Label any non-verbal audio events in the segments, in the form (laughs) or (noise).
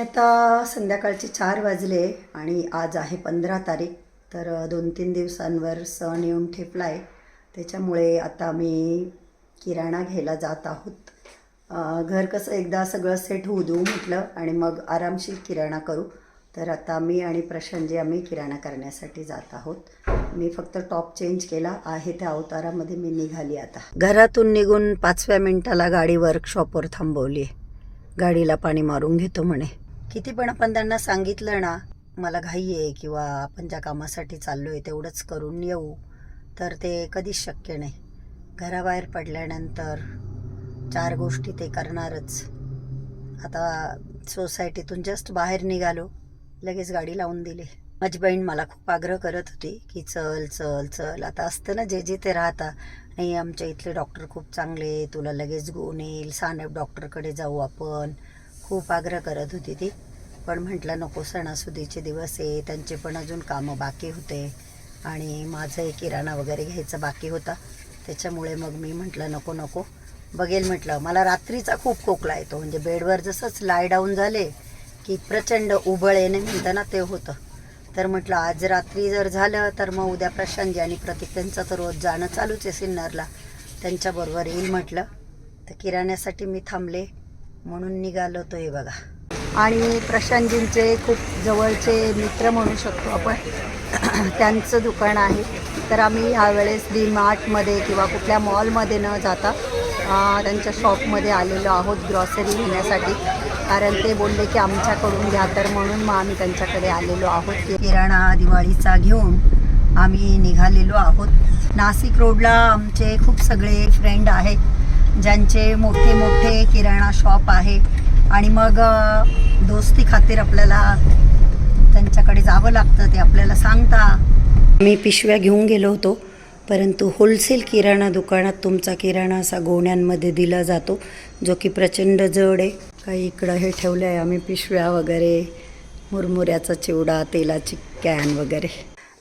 आता संध्याकाळचे चार वाजले आणि आज आहे पंधरा तारीख तर दोन तीन दिवसांवर सण येऊन ठेपला आहे त्याच्यामुळे आता मी किराणा घ्यायला जात आहोत. घर कसं एकदा सगळं सेट होऊ देऊ म्हटलं आणि मग आरामशीर किराणा करू. तर आता मी आणि प्रशांतजी आम्ही किराणा करण्यासाठी जात आहोत. मी फक्त टॉप चेंज केला आहे त्या अवतारामध्ये मी निघाली आता. घरातून निघून पाचव्या मिनिटाला गाडी वर्कशॉपवर थांबवली गाडीला पाणी मारून घेतो म्हणे. किती पण आपण त्यांना सांगितलं ना मला घाई आहे किंवा आपण ज्या कामासाठी चाललो आहे तेवढंच करून येऊ तर ते कधीच शक्य नाही. घराबाहेर पडल्यानंतर चार गोष्टी ते करणारच. आता सोसायटीतून जस्ट बाहेर निघालो लगेच गाडी लावून दिली. माझी बहीण मला खूप आग्रह करत होती की चल चल चल आता असतं ना जे जे ते राहता. नाही आमच्या इथले डॉक्टर खूप चांगले तुला लगेच गुण येईल. सानप डॉक्टरकडे जाऊ आपण. खूप आग्रह करत होती ती. पण म्हटलं नको सणासुदीचे दिवस आहे त्यांचे पण अजून कामं बाकी होते आणि माझं एक किराणा वगैरे घ्यायचं बाकी होता. त्याच्यामुळे मग मी म्हटलं नको नको. बघेल म्हटलं मला रात्रीचा खूप खोकला येतो. म्हणजे बेडवर जसंच लाय डाऊन झाले की प्रचंड उबळ येणे म्हणतं ना ते होतं. तर म्हटलं आज रात्री जर झालं तर मग उद्या प्रशांतजी आणि प्रतीक त्यांचं तर रोज जाणं चालूच आहे सिन्नरला. त्यांच्याबरोबर येईल म्हटलं. तर किराण्यासाठी मी थांबले. म्हणून निघालो तो हे बघा. आणि प्रशांतजींचे खूप जवळचे मित्र म्हणू शकतो आपण. (clears throat) त्यांचं दुकान आहे. तर आम्ही ह्यावेळेस डी मार्टमध्ये किंवा कुठल्या मॉलमध्ये न जाता त्यांच्या शॉपमध्ये आलेलो आहोत ग्रॉसरी घेण्यासाठी. कारण ते बोलले की आमच्याकडून घ्या तर म्हणून मग आम्ही त्यांच्याकडे आलेलो आहोत. किराणा दिवाळीचा घेऊन आम्ही निघालेलो आहोत. नाशिक रोडला आमचे खूप सगळे फ्रेंड आहेत. ज्यांचे मोठे मोठे किराणा शॉप आहे. आणि मग दोस्ती खातीर आपल्याला त्यांच्याकडे जावं लागतं ते आपल्याला सांगता. मी पिशव्या घेऊन गेलो होतो परंतु होलसेल किराणा दुकानात तुमचा किराणा असा गोण्यांमध्ये दिला जातो जो की प्रचंड जड आहे. काही इकडं हे ठेवलं आहे आम्ही पिशव्या वगैरे मुरमुऱ्याचा चिवडा तेलाची कॅन वगैरे.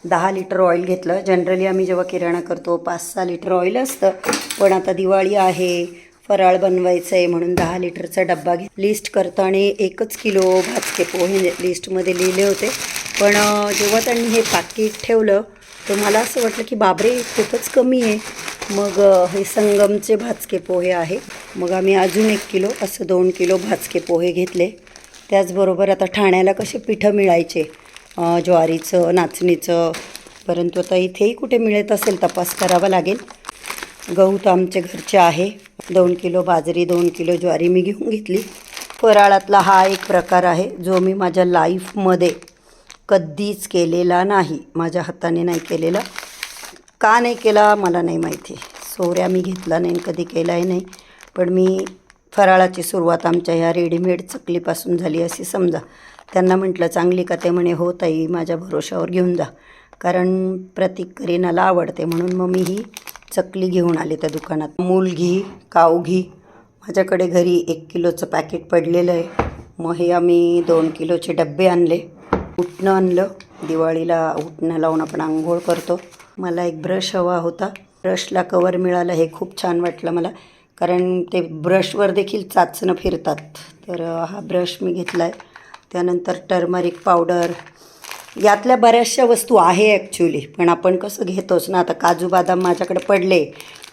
दहा लिटर ऑइल घेतलं. जनरली आम्ही जेव्हा किराणा करतो पाच सहा लिटर ऑइल असतं. पण आता दिवाळी आहे फराळ बनवायचं आहे म्हणून दहा लिटरचा डब्बा घे लिस्ट करताना एकच किलो भाजके पोहे लिस्टमध्ये लिहिले होते. पण जेव्हा त्यांनी हे पाकिट ठेवलं तर मला असं वाटलं की बाबरे खूपच कमी आहे. मग हे संगमचे भाजके पोहे आहे. मग आम्ही अजून एक किलो असं दोन किलो भाजके पोहे घेतले. त्याचबरोबर आता ठाण्याला कसे पिठं मिळायचे ज्वारीचं नाचणीचं परंतु आता इथेही कुठे मिळत असेल तपास करावा लागेल. गहू तर आमच्या घरचे आहे. दोन किलो बाजरी दोन किलो ज्वारी मी घेऊन घेतली. फराळातला हा एक प्रकार आहे जो मी माझ्या लाईफमध्ये कधीच केलेला नाही. माझ्या हाताने नाही केलेला. का नाही केला मला नाही माहिती. सोऱ्या मी घेतला नाही कधी केलाही नाही. पण मी फराळाची सुरुवात आमच्या ह्या रेडीमेड चकलीपासून झाली अशी समजा. त्यांना म्हटलं चांगली का ते म्हणे हो ताई माझ्या भरोशावर घेऊन जा. कारण प्रतीक करीनाला आवडते म्हणून मग मी ही चकली घेऊन आले त्या दुकानात. मूल घी काऊ घी. माझ्याकडे घरी एक किलोचं पॅकेट पडलेलं आहे. मग हे आम्ही दोन किलोचे डब्बे आणले. उठणं आणलं. दिवाळीला उठणं लावून आपण आंघोळ करतो. मला एक ब्रश हवा होता. ब्रशला कवर मिळालं. हे खूप छान वाटलं मला. कारण ते ब्रशवर देखील चाचणं फिरतात. तर हा ब्रश मी घेतला आहे त्यानंतर टर्मरिक पावडर यातल्या बऱ्याचशा वस्तू आहे ॲक्च्युली पण आपण कसं घेतोच ना? आता काजू बदाम माझ्याकडे पडले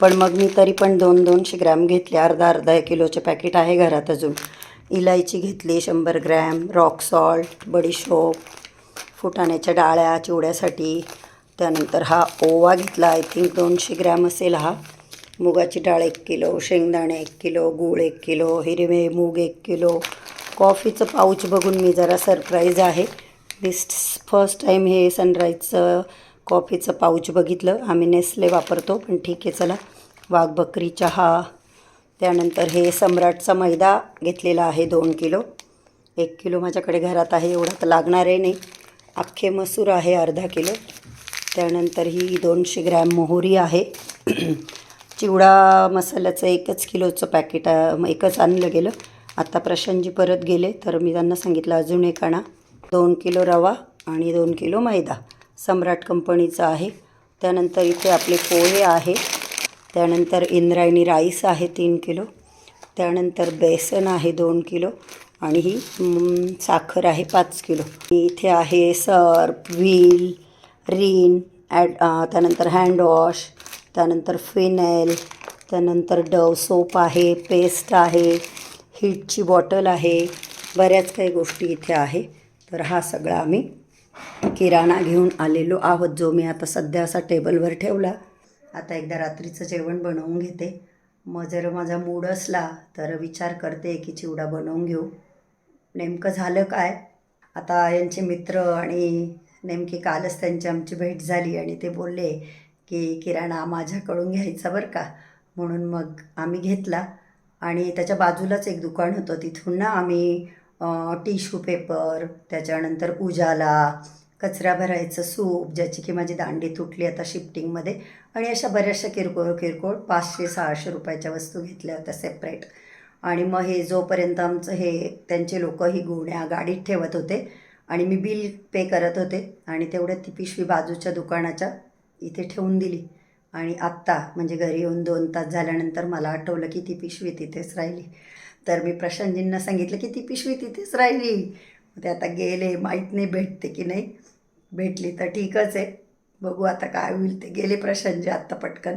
पण मग मी तरी पण दोन दोनशे ग्रॅम घेतले. अर्धा अर्धा एक किलोचे पॅकेट आहे घरात अजून. इलायची घेतली शंभर ग्रॅम रॉक सॉल्ट बडीशोप फुटाण्याच्या डाळ्या चिवड्यासाठी. त्यानंतर हा ओवा घेतला आय थिंक दोनशे ग्रॅम असेल हा. मुगाची डाळ एक किलो शेंगदाणे एक किलो गूळ एक किलो हिरवे मूग एक किलो कॉफीचं पाऊच बघून मी जरा सरप्राईज आहे. दिस्ट फर्स्ट टाईम हे सनराईजचं कॉफीचं पाऊच बघितलं. आम्ही नेसले वापरतो पण ठीक आहे चला. वाघ बकरी चहा. त्यानंतर हे सम्राटचा मैदा घेतलेला आहे दोन किलो. एक किलो माझ्याकडे घरात आहे एवढा तर लागणार आहे नाही. अख्खे मसूर आहे अर्धा किलो. त्यानंतर ही दोनशे ग्रॅम मोहरी आहे. (clears throat) चिवडा मसाल्याचं एकच किलोचं पॅकेट एकच आणलं गेलं. आता प्रशांतजी परत गेले तर मी त्यांना सांगितलं अजून एक आणा. दोन किलो रवा आणि दोन किलो मैदा. सम्राट कंपनीचा आहे. त्यानंतर इथे आपले पोहे आहे. त्यानंतर इंद्रायणी राईस आहे तीन किलो. त्यानंतर बेसन आहे दोन किलो. आणि ही साखर आहे पाच किलो. इथे आहे सर्फ व्हील रिन ॲड त्यानंतर हँडवॉश त्यानंतर फिनेल त्यानंतर डव सोप आहे पेस्ट आहे हीटची बॉटल आहे. बऱ्याच काही गोष्टी इथे आहे. तर हा सगळा आम्ही किराणा घेऊन आलेलो आहोत जो मी आता सध्या असा टेबलवर ठेवला. आता एकदा रात्रीचं जेवण बनवून घेते. मग जर माझा मूड असला तर विचार करते की चिवडा बनवून घेऊ. नेमकं झालं काय? आता यांचे मित्र आणि नेमकी कालच त्यांची आमची भेट झाली आणि ते बोलले की किराणा माझ्याकडून घ्यायचा बरं का? म्हणून मग आम्ही घेतला. आणि त्याच्या बाजूलाच एक दुकान होतं. तिथून ना आम्ही टिश्यू पेपर त्याच्यानंतर उजाला कचरा भरायचं सूप ज्याची की माझी दांडी तुटली आता शिफ्टिंगमध्ये. आणि अशा बऱ्याचशा किरकोळ किरकोळ पाचशे सहाशे रुपयाच्या वस्तू घेतल्या होत्या सेपरेट आणि मग हे जोपर्यंत आमचं हे त्यांचे लोक ही गुण्या गाडीत ठेवत होते आणि मी बिल पे करत होते आणि तेवढ्यात ती पिशवी बाजूच्या दुकानाच्या इथे ठेवून दिली. आणि आत्ता म्हणजे घरी येऊन दोन तास झाल्यानंतर मला आठवलं की ती पिशवी तिथेच राहिली. तर मी प्रशांतजींना सांगितलं की ती पिशवी तिथेच राहिली. ते आता गेले माहीत नाही भेटते की नाही. भेटली तर ठीकच आहे. बघू आता काय होईल ते. गेले प्रशांतजी आत्ता पटकन.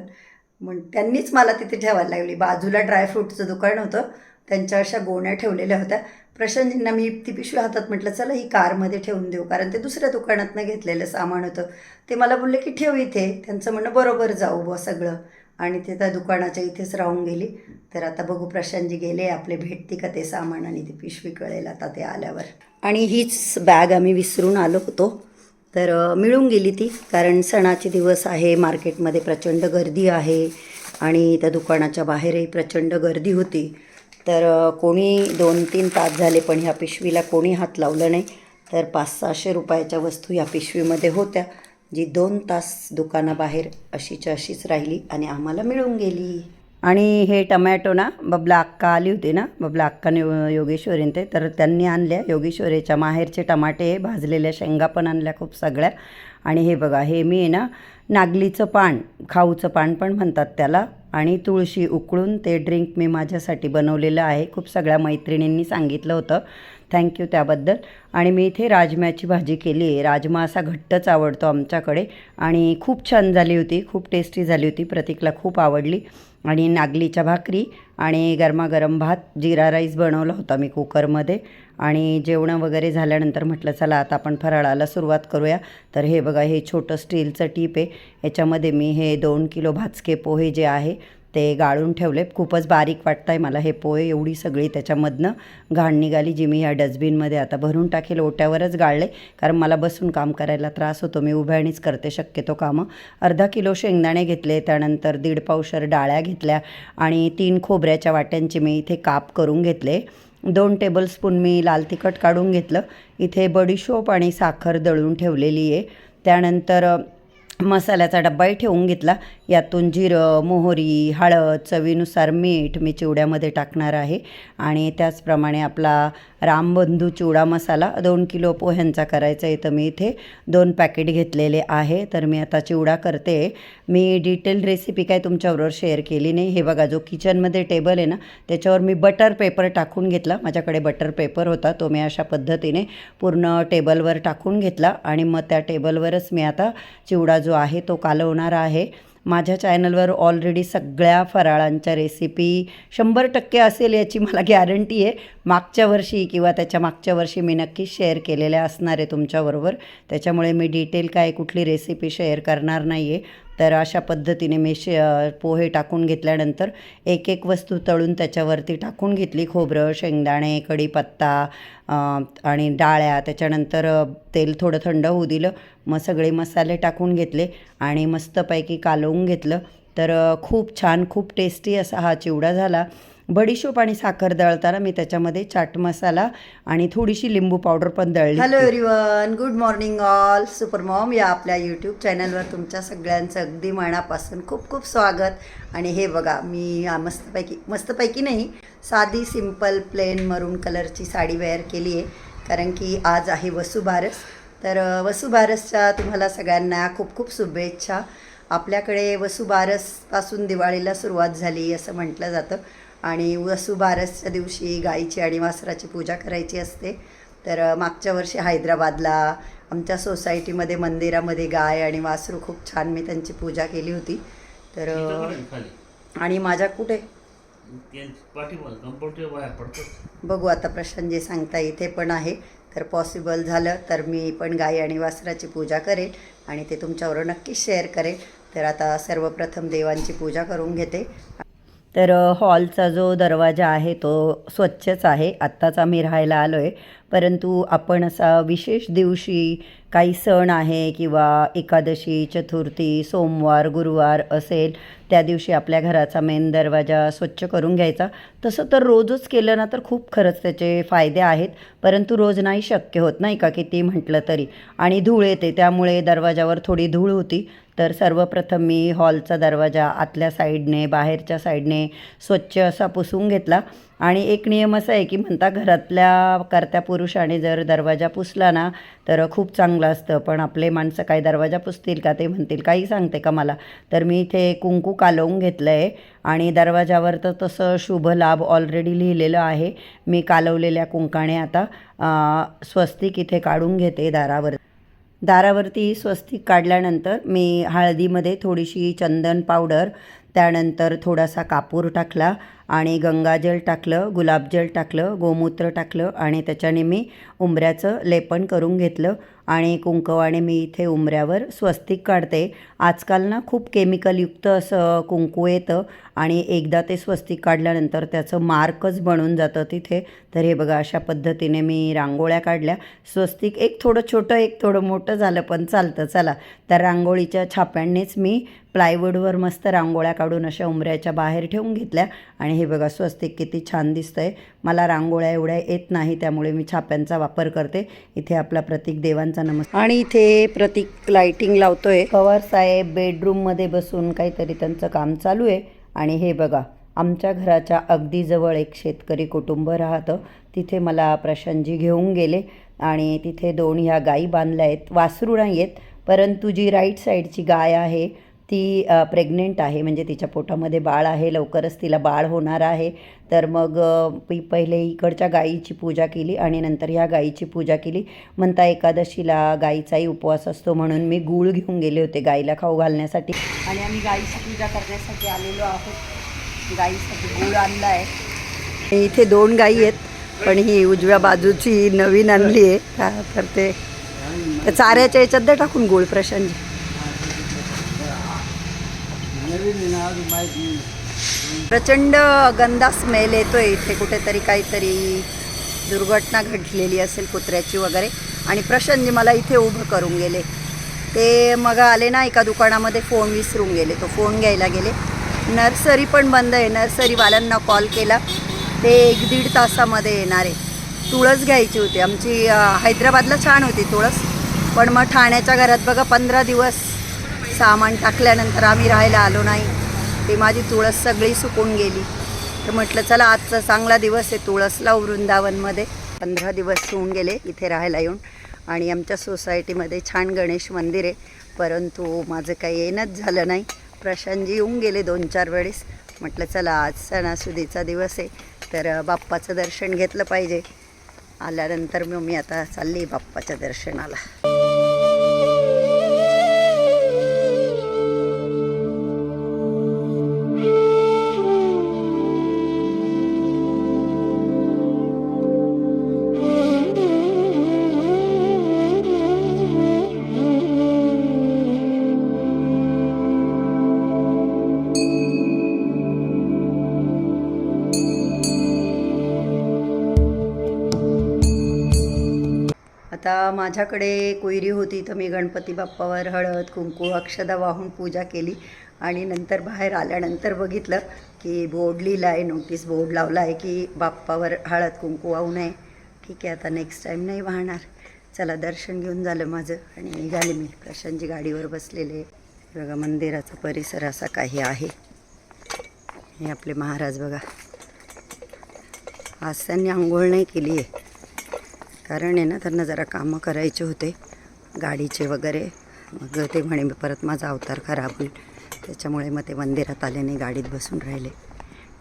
मग त्यांनीच मला तिथे ठेवायला लागली. बाजूला ड्रायफ्रूटचं दुकान होतं. त्यांच्या अशा गोण्या ठेवलेल्या होत्या. प्रशांतजींना मी ती पिशवी हातात म्हटलं चला ही कारमध्ये ठेवून देऊ. कारण ते दुसऱ्या दुकानातनं घेतलेलं सामान होतं. ते मला बोलले की ठेव इथे. त्यांचं म्हणणं बरोबर जाऊ बुवा सगळं. आणि ते त्या दुकानाच्या इथेच राहून गेली. तर आता बघू प्रशांतजी गेले आपले भेटते का ते सामान आणि ती पिशवी कळेल आता ते आल्यावर. आणि हीच बॅग आम्ही विसरून आलो होतो. तर मिळून गेली ती. कारण सणाचे दिवस आहे मार्केटमध्ये प्रचंड गर्दी आहे. आणि त्या दुकानाच्या बाहेरही प्रचंड गर्दी होती. तर कोणी दोन तीन तास झाले पण ह्या पिशवीला कोणी हात लावलं नाही. तर पाच सहाशे रुपयाच्या वस्तू या पिशवीमध्ये होत्या जी दोन तास दुकानाबाहेर अशीच्या अशीच राहिली आणि आम्हाला मिळून गेली. आणि हे टमॅटो ना बबला अक्का आली होती ना बबला अक्काने योगेश्वरीन ते तर त्यांनी आणल्या. योगेश्वरीच्या माहेरचे टमाटे भाजलेल्या शेंगा पण आणल्या खूप सगळ्या. आणि हे बघा हे मी आहे ना नागलीचं पान खाऊचं पान पण म्हणतात त्याला. आणि तुळशी उकळून ते ड्रिंक मी माझ्यासाठी बनवलेलं आहे. खूप सगळ्या मैत्रिणींनी सांगितलं होतं. थँक्यू त्याबद्दल. आणि मी इथे राजम्याची भाजी केली आहे. राजमा असा घट्टच आवडतो आमच्याकडे. आणि खूप छान झाली होती. खूप टेस्टी झाली होती. प्रतीकला खूप आवडली. आणि नागलीच्या भाकरी आणि गरमागरम भात जिरा राईस बनवला होता मी कुकरमध्ये. आणि जेवणं वगैरे झाल्यानंतर म्हटलं चला आता आपण फराळाला सुरुवात करूया. तर हे बघा हे छोटं स्टीलचं टीप आहे. याच्यामध्ये मी हे दोन किलो भाजके पोहे जे आहे ते गाळून ठेवले. खूपच बारीक वाटतं आहे मला हे पोहे एवढी सगळी त्याच्यामधनं घाण निघाली जी मी या डस्टबिनमध्ये आता भरून टाकेल ओट्यावरच गाळले. कारण मला बसून काम करायला त्रास होतो. मी उभ्याणीच करते शक्यतो कामं. अर्धा किलो शेंगदाणे घेतले त्यानंतर दीड पावशर डाळ्या घेतल्या आणि तीन खोबऱ्याच्या वाट्यांचे मी इथे काप करून घेतले. दोन टेबलस्पून मी लाल तिखट काढून घेतलं. इथे बडीशोप आणि साखर दळून ठेवलेली आहे. त्यानंतर मसाल्याचा डब्बाही ठेवून घेतला. यातून जिरं मोहरी हळद चवीनुसार मीठ मी चिवड्यामध्ये टाकणार आहे. आणि त्याचप्रमाणे आपला रामबंधू चिवडा मसाला दोन किलो पोह्यांचा करायचा आहे. तर मी इथे दोन पॅकेट घेतलेले आहे. तर मी आता चिवडा करते. मी डिटेल रेसिपी काय तुमच्याबरोबर शेअर केली नाही. हे बघा जो किचनमध्ये टेबल आहे ना त्याच्यावर मी बटर पेपर टाकून घेतला. माझ्याकडे बटर पेपर होता. तो मी अशा पद्धतीने पूर्ण टेबलवर टाकून घेतला. आणि मग त्या टेबलवरच मी आता चिवडा जो आहे तो कालवणार आहे. माझ्या चॅनलवर ऑलरेडी सगळ्या फराळांच्या रेसिपी शंभर टक्के असेल याची मला गॅरंटी आहे. मागच्या वर्षी किंवा त्याच्या मागच्या वर्षी मी नक्कीच शेअर केलेल्या असणार आहे तुमच्याबरोबर. त्याच्यामुळे मी डिटेल काय कुठली रेसिपी शेअर करणार नाही आहे तर अशा पद्धतीने मी शे पोहे टाकून घेतल्यानंतर एक एक वस्तू तळून त्याच्यावरती टाकून घेतली. खोबरं शेंगदाणे कढीपत्ता आणि डाळ्या. त्याच्यानंतर तेल थोडं थंड होऊ दिलं. मग सगळे मसाले टाकून घेतले आणि मस्तपैकी कालवून घेतलं. तर खूप छान खूप टेस्टी असा हा चिवडा झाला. बडीशोप आणि साखर दळताना मी त्याच्यामध्ये चाट मसाला आणि थोडीशी लिंबू पावडर पण दळली. Hello everyone good morning all super mom या आपल्या यूट्यूब चॅनलवर तुमच्या सगळ्यांचं अगदी मनापासून खूप खूप स्वागत. आणि हे बघा मी मस्तपैकी मस्तपैकी नाही साधी सिंपल प्लेन मरून कलरची साडी वेअर केली आहे. कारण की आज आहे वसुबारस तर वसुबारसच्या तुम्हाला सगळ्यांना खूप खूप शुभेच्छा. आपल्याकडे वसुबारसपासून दिवाळीला सुरुवात झाली असं म्हटलं जातं. आणि वसुबारसच्या दिवशी गाईची आणि वासराची पूजा करायची असते. तर मागच्या वर्षी हैदराबादला आमच्या सोसायटीमध्ये मंदिरामध्ये गाय आणि वासरू खूप छान मी त्यांची पूजा केली होती. तर आणि माझ्या कुठे? बघू आता प्रशांत जे सांगता इथे पण आहे. तर पॉसिबल झालं तर मी पण गाई आणि वासराची पूजा करेल आणि ते तुमच्याबरोबर नक्कीच शेअर करेल तर आता सर्वप्रथम देवांची पूजा करून घेते. तर हॉलचा जो दरवाजा आहे तो स्वच्छच आहे. आत्ताच आम्ही राहायला आलो आहे परंतु आपण असा विशेष दिवशी काही सण आहे किंवा एकादशी चतुर्थी सोमवार गुरुवार असेल त्या दिवशी आपल्या घराचा मेन दरवाजा स्वच्छ करून घ्यायचा. तसं तर रोजच केलं ना तर खूप खरंच त्याचे फायदे आहेत. परंतु रोज नाही शक्य होत नाही का किती म्हटलं तरी. आणि धूळ येते त्यामुळे दरवाजावर थोडी धूळ होती. तर सर्वप्रथम मी हॉलचा दरवाजा आतल्या साईडने बाहेरच्या साईडने स्वच्छ असा पुसून घेतला. आणि एक नियम असा आहे की म्हणता घरातल्या करत्या पुरुषाने जर दरवाजा पुसला ना तर खूप चांगलं असतं. पण आपले माणसं काय दरवाजा पुसतील का ते म्हणतील काही सांगते का मला? तर मी इथे कुंकू कालवून घेतलं आहे आणि दरवाजावर तर तसं शुभ लाभ ऑलरेडी लिहिलेलं आहे. मी कालवलेल्या कुंकाने आता स्वस्तिक इथे काढून घेते दारावर. दारावरती स्वस्तिक काढल्यानंतर मी हळदीमध्ये थोडीशी चंदन पावडर त्यानंतर थोडासा कापूर टाकला आणि गंगाजल टाकलं गुलाबजल टाकलं गोमूत्र टाकलं आणि त्याच्याने मी उंबऱ्याचं लेपन करून घेतलं. आणि कुंकवाने मी इथे उंबऱ्यावर स्वस्तिक काढते. आजकाल ना खूप केमिकलयुक्त असं कुंकू येतं. आणि एकदा ते स्वस्तिक काढल्यानंतर त्याचं मार्कच बनून जातं तिथे. तर हे बघा अशा पद्धतीने मी रांगोळ्या काढल्या. स्वस्तिक एक थोडं छोटं एक थोडं मोठं झालं पण चालतं. चला तर रांगोळीच्या छाप्यांनीच मी प्लायवूडवर मस्त रांगोळ्या काढून अशा उंबऱ्याच्या बाहेर ठेवून घेतल्या. आणि हे बघा स्वस्तिक किती छान दिसतं आहे मला रांगोळ्या एवढ्या येत नाही त्यामुळे मी छाप्यांचा वापर करते. इथे आपला प्रतीक देवांचा नमस्कार आणि इथे प्रतीक लाइटिंग लावतोय. पवार साहेब बेडरूममध्ये बसून काहीतरी त्यांचं काम चालू आहे. आणि हे बघा आमच्या घराच्या अगदी जवळ एक शेतकरी कुटुंब राहतं. तिथे मला प्रशांतजी घेऊन गेले आणि तिथे दोन ह्या गायी बांधल्या आहेत. वासरू नाही आहेत परंतु जी राईट साईडची गाय आहे ती प्रेग्नेंट आहे म्हणजे तिच्या पोटामध्ये बाळ आहे लवकरच तिला बाळ होणार आहे. तर मग मी पहिले इकडच्या गाईची पूजा केली आणि नंतर ह्या गाईची पूजा केली. म्हणता एकादशीला गाईचाही उपवास असतो म्हणून मी गूळ घेऊन गेले होते गाईला खाऊ घालण्यासाठी. आणि आम्ही गाईची पूजा करण्यासाठी आलेलो आहोत. गाईसाठी गूळ आणला आहे इथे दोन गाई आहेत पण ही उजव्या बाजूची नवीन आणली आहे. का तर ते चाऱ्याच्या याच्यात टाकून गूळ प्रशांत प्रचंड गंदा स्मेल येतोय इथे कुठेतरी काहीतरी दुर्घटना घडलेली असेल कुत्र्याची वगैरे. आणि प्रशांतजी मला इथे उभं करून गेले. ते मग आले ना एका दुकानामध्ये फोन विसरून गेले. तो फोन घ्यायला गेले. नर्सरी पण बंद आहे. नर्सरीवाल्यांना कॉल केला. ते एक दीड तासामध्ये येणार. आहे तुळस घ्यायची होती. आमची हैदराबादला छान होती तुळस. पण मग ठाण्याच्या घरात बघा पंधरा दिवस सामान टाकल्यानंतर आम्ही राहायला आलो नाही. ती माझी तुळस सगळी सुकून गेली. तर म्हटलं चला आजचा चांगला दिवस आहे तुळसला वृंदावनमध्ये. पंधरा दिवस होऊन गेले इथे राहायला येऊन. आणि आमच्या सोसायटीमध्ये छान गणेश मंदिर आहे. परंतु माझं काही येणंच झालं नाही. प्रशांतजी येऊन गेले दोन चार वेळेस. म्हटलं चला आज सणासुदीचा दिवस आहे. तर बाप्पाचं दर्शन घेतलं पाहिजे. आल्यानंतर मग मी आता चालली बाप्पाच्या दर्शनाला. आता माझ्याकडे कोयरी होती तर मी गणपती बाप्पावर हळद कुंकू अक्षदा वाहून पूजा केली. आणि नंतर बाहेर आल्यानंतर बघितलं की बोर्ड लिहिला आहे नोटीस बोर्ड लावला आहे की बाप्पावर हळद कुंकू वाहू नये. ठीक आहे आता नेक्स्ट टाईम नाही वाहणार. चला दर्शन घेऊन झालं माझं आणि निघाले मी. प्रशांतजी गाडीवर बसलेले. बघा मंदिराचा परिसर असा काही आहे. हे आपले महाराज बघा. आज त्यांनी आंघोळ नाही केली आहे कारण आहे ना त्यांना जरा कामं करायचे होते गाडीचे वगैरे. मग ते म्हणे परत माझा अवतार खराब होईल. त्याच्यामुळे मग ते मंदिरात आले नाही गाडीत बसून राहिले.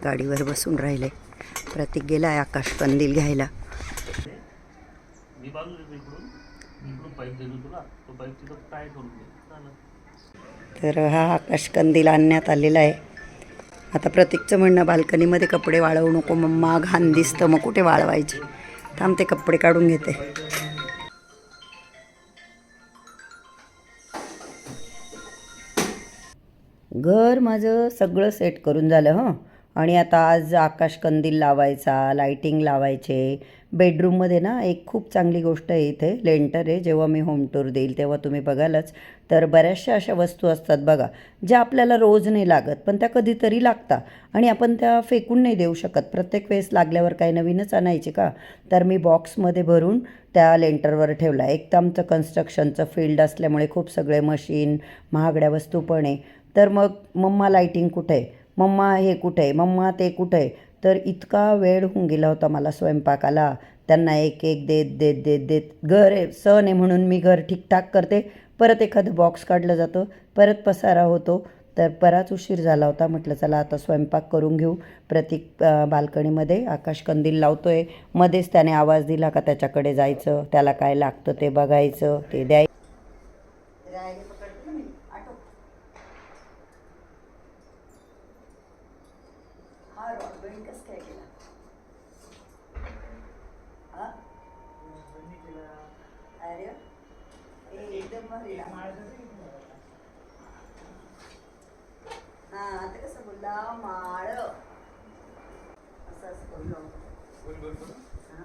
गाडीवर बसून राहिले. प्रतीक गेला आहे आकाश कंदील घ्यायला. तर हा आकाश कंदील आणण्यात आलेला आहे. आता प्रतीकचं म्हणणं बाल्कनीमध्ये कपडे वाळवू नको मम्मा घाण दिसतं मग कुठे वाळवायचे? थांब ते कपडे काढून घेते. घर माझं सगळं सेट करून झालं हं. आणि आता आज आकाश कंदील लावायचा लाईटिंग लावायचे. बेडरूममध्ये ना एक खूप चांगली गोष्ट आहे इथे लेंटर आहे. जेव्हा मी होम टूर देईल तेव्हा तुम्ही बघालच. तर बऱ्याचशा अशा वस्तू असतात बघा ज्या आपल्याला रोज नाही लागत पण त्या कधीतरी लागतात आणि आपण त्या फेकून नाही देऊ शकत. प्रत्येक वेळेस लागल्यावर काही नवीनच आणायचे का? तर मी बॉक्समध्ये भरून त्या लेंटरवर ठेवला. एक तर आमचं कन्स्ट्रक्शनचं फील्ड असल्यामुळे खूप सगळे मशीन महागड्या वस्तू पण आहे. तर मग मम्मा लाईटिंग कुठे? आहे मम्मा हे कुठं आहे? मम्मा ते कुठं आहे? तर इतका वेळ होऊन गेला होता मला स्वयंपाकाला. त्यांना एक एक देत देत देत देत. घर आहे सण आहे म्हणून मी घर ठीकठाक करते. परत एखादं बॉक्स काढलं जातं. परत पसारा होतो. तर बराच उशीर झाला होता. म्हटलं चला आता स्वयंपाक करून घेऊ. प्रतीक बाल्कनीमध्ये आकाश कंदील आहे मध्येच त्याने आवाज दिला का त्याच्याकडे जायचं त्याला काय लागतं ते बघायचं ते द्यायचं हा रॉडबेंड कसं काय केला हा अरे ए, एकदम भारी ना. हा आता कसं बोलला माळ असं असं बोललो हा.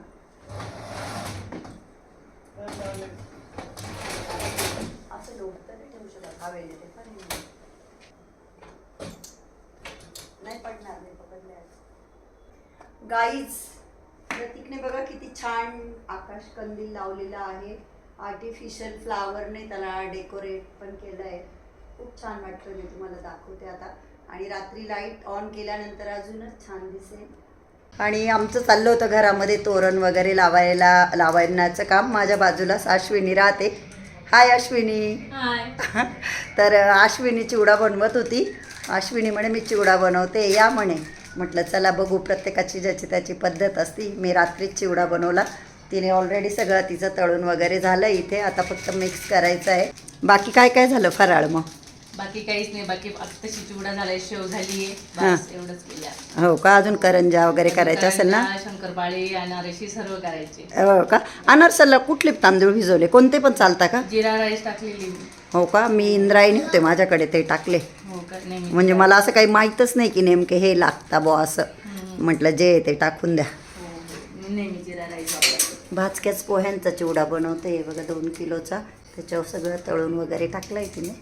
असं लोटतं नाही ठेवू शकत हवेने ते पण नाही पडणार नाही पकडल्यास गाईज प्रतीकने बघा किती छान आकाश कंदील लावलेला आहे आर्टिफिशियल फ्लावरने त्याला डेकोरेट पण केलं आहे. खूप छान वाटतं मी तुम्हाला दाखवते आता. आणि रात्री लाइट ऑन केल्यानंतर अजूनच छान दिसेल. आणि आमचं चाललं होतं घरामध्ये तोरण वगैरे लावायला लावण्याचं काम. माझ्या बाजूलाच अश्विनी राहते. हाय अश्विनी. (laughs) तर अश्विनी चिवडा बनवत होती. अश्विनी म्हणे मी चिवडा बनवते. या म्हणे. म्हटलं चला बघू प्रत्येकाची ज्याची त्याची पद्धत असती. मी रात्रीच चिवडा बनवला. तिने ऑलरेडी सगळं तिचं तळून वगैरे झालं इथे आता फक्त मिक्स करायचं आहे. बाकी काय काय झालं फराळ मग? बाकी काहीच नाही बाकी आत्ताशी चिवडा झालाय शेव हा. बस एवढंच केल्या. हो का? अजून करंजा वगैरे करायचं असेल ना? शंकरपाळी अनारशी सर्व करायचे. हो का? अनारसाला कुठले तांदूळ भिजवले? कोणते पण चालता का? जिरा राईस टाकलेली हो का? मी इंद्रायणी होते माझ्याकडे ते टाकले. हो म्हणजे मला असं काही माहीतच नाही की नेमके हे लागता बुवा असं. म्हटलं जे ते टाकून द्या. हो, हो. नेहमी जिरा राईस भाजक्याच पोह्यांचा चिवडा बनवते. बघा दोन किलोचा. त्याच्यावर सगळं तळून वगैरे टाकलं आहे तिने.